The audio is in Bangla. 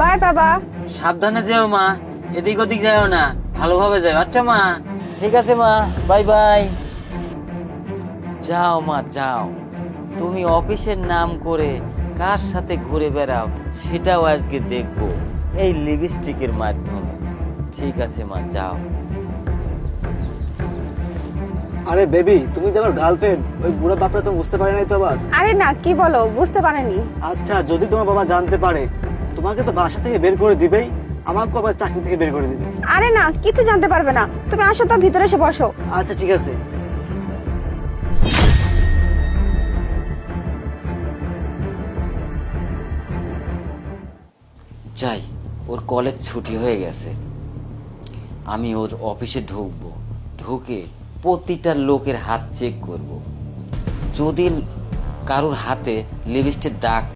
বাই বাবা। সাবধানে যেও মা এদিক ওদিক যাও না ভালোভাবে যাও আচ্ছা মা ঠিক আছে মা বাই বাই। যাও মা যাও। তুমি অফিসের নাম করে কার সাথে ঘুরে বেড়াও সেটাও আজকে দেখব এই লিপস্টিকের মাধ্যমে। ঠিক আছে মা যাও। আরে বেবি তুমি যে আমার গার্লফ্রেন্ড ওই বুড়ো বাপরা তো বুঝতে পারে নাই তো আবার? আরে না কি বলো বুঝতে পারেনি। আচ্ছা যদি তোমার বাবা জানতে পারে তোমাকে তো বাসা থেকে বের করে দিবেই আমাকে আবার চাকরি থেকে বের করে দিবে। আরে না কিছু জানতে পারবে না। তুমি আসো তো ভিতরে এসে বসো। আচ্ছা ঠিক আছে। যাই ওর কলেজ ছুটি হয়ে গেছে। আমি ওর অফিসে ঢুকবো। ঢুকে প্রতিটা লোকের হাত চেক করব। যদি কারোর হাতে লিপস্টিক দাগ